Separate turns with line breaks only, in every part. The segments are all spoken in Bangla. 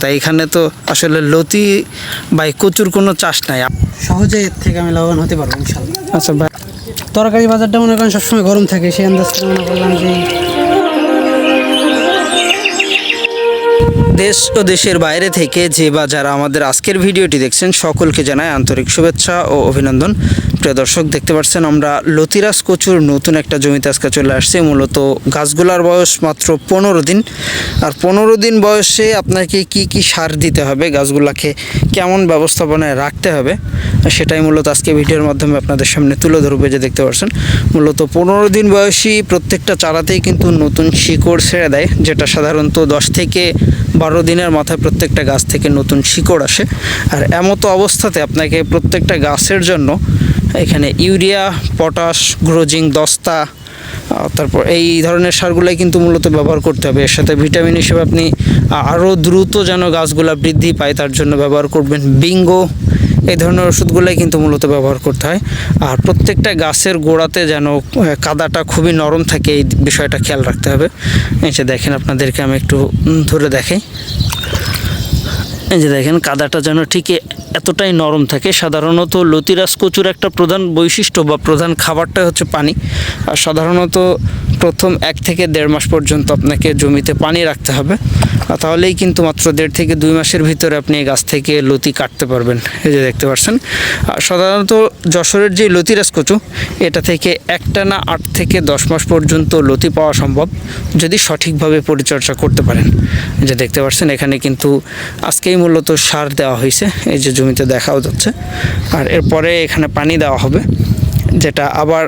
তাই এখানে তো আসলে লতি বাই কচুর কোনো চাষ নাই।
সহজে এর থেকে আমি লাভবান হতে পারব ইনশাল্লাহ
আচ্ছা ভাই।
তরকারি বাজারটা মনে করেন সবসময় গরম থাকে সেই আন্দাজ করে মনে করলাম যে
দেশ ও দেশের বাইরে থেকে যে বা যারা আমাদের আজকের ভিডিওটি দেখছেন, সকলকে জানায় আন্তরিক শুভেচ্ছা ও অভিনন্দন। প্রিয় দর্শক, দেখতে পাচ্ছেন আমরা লতিরাজ কচুর নতুন একটা জমিতে আজকে চলে আসছে। মূলত গাছগুলার বয়স মাত্র পনেরো দিন। আর পনেরো দিন বয়সে আপনাকে কি কি সার দিতে হবে, গাছগুলাকে কেমন ব্যবস্থাপনায় রাখতে হবে, সেটাই মূলত আজকে ভিডিওর মাধ্যমে আপনাদের সামনে তুলে ধরবে যে দেখতে পাচ্ছেন। মূলত পনেরো দিন বয়সী প্রত্যেকটা চারাতেই কিন্তু নতুন শিকড় ছেড়ে দেয়, যেটা সাধারণত দশ থেকে বারো দিনের মাথায় প্রত্যেকটা গাছ থেকে নতুন শিকড় আসে। আর এমতো অবস্থাতে আপনাকে প্রত্যেকটা গাছের জন্য এখানে ইউরিয়া, পটাশ, গ্রোজিং, দস্তা তারপর এই ধরনের সারগুলাই কিন্তু মূলত ব্যবহার করতে হবে। এর সাথে ভিটামিন হিসেবে আপনি আরও দ্রুত যেন গাছগুলা বৃদ্ধি পায়, তার জন্য ব্যবহার করবেন বিঙ্গো এই ধরনের ওষুধগুলোই কিন্তু মূলত ব্যবহার করতে হয়। আর প্রত্যেকটা গাছের গোড়াতে যেন কাদাটা খুবই নরম থাকে, এই বিষয়টা খেয়াল রাখতে হবে। এই যে দেখেন, আপনাদেরকে আমি একটু ধরে দেখাই। এই যে দেখেন, কাদাটা যেন ঠিক এতটাই নরম থাকে। সাধারণত লতিরাজ কচুর একটা প্রধান বৈশিষ্ট্য বা প্রধান খাবারটা হচ্ছে পানি। আর সাধারণত প্রথম এক থেকে দেড় মাস পর্যন্ত আপনাকে জমিতে পানি রাখতে হবে। তাহলেই কিন্তু মাত্র দেড় থেকে দুই মাসের ভিতরে আপনি এই গাছ থেকে লতি কাটতে পারবেন। এই যে দেখতে পাচ্ছেন। আর সাধারণত যশোরের যে লতিরাজ কচু, এটা থেকে একটা না আট থেকে দশ মাস পর্যন্ত লতি পাওয়া সম্ভব, যদি সঠিকভাবে পরিচর্যা করতে পারেন। যে দেখতে পাচ্ছেন, এখানে কিন্তু আজকেই মূলত সার দেওয়া হয়েছে। এই যে জমিতে দেখাও যাচ্ছে। আর এরপরে এখানে পানি দেওয়া হবে। যেটা আবার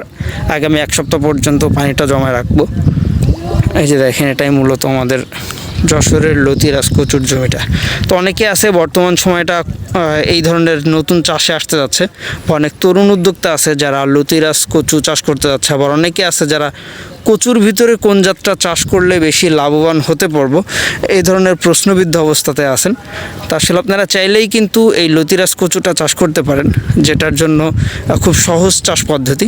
আগামী এক সপ্তাহ পর্যন্ত পানিটা জমা রাখব। এই যে দেখেন, এটাই মূলত আমাদের যশোরের লতিরাজ কচুর জমিটা। তো অনেকে আছে, বর্তমান সময়টা এই ধরনের নতুন চাষে আসতে যাচ্ছে। অনেক তরুণ উদ্যোক্তা আছে যারা লতিরাজ কচু চাষ করতে যাচ্ছে। আবার অনেকে আছে যারা কচুর ভিতরে কোন জাতটা চাষ করলে বেশি লাভবান হতে পারব? এই ধরনের প্রশ্নবিদ্ধ অবস্থাতে আছেন। তা আসলে আপনারা চাইলেই কিন্তু এই লতিরাস কচুটা চাষ করতে পারেন, যেটার জন্য খুব সহজ চাষ পদ্ধতি।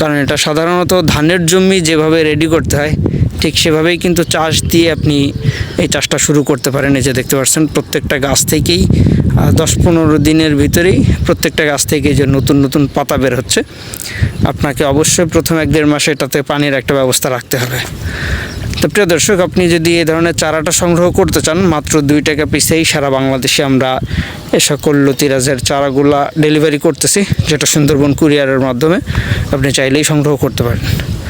কারণ এটা সাধারণত ধানের জমি যেভাবে রেডি করতে হয়, ঠিক সেভাবেই কিন্তু চাষ দিয়ে আপনি এই চাষটা শুরু করতে পারেন। এই যে দেখতে পাচ্ছেন, প্রত্যেকটা গাছ থেকেই দশ পনেরো দিনের ভিতরেই প্রত্যেকটা গাছ থেকে যে নতুন নতুন পাতা বের হচ্ছে। আপনাকে অবশ্যই প্রথম এক দেড় মাসে এটাতে পানির একটা ব্যবস্থা রাখতে হবে। তো প্রিয় দর্শক, আপনি যদি এই ধরনের চারাটা সংগ্রহ করতে চান, মাত্র দুই টাকা পিসেই সারা বাংলাদেশে আমরা এ সকল লতিরাজের চারাগুলা ডেলিভারি করতেছি, যেটা সুন্দরবন কুরিয়ারের মাধ্যমে। আপনি চাইলেই সংগ্রহ করতে পারেন।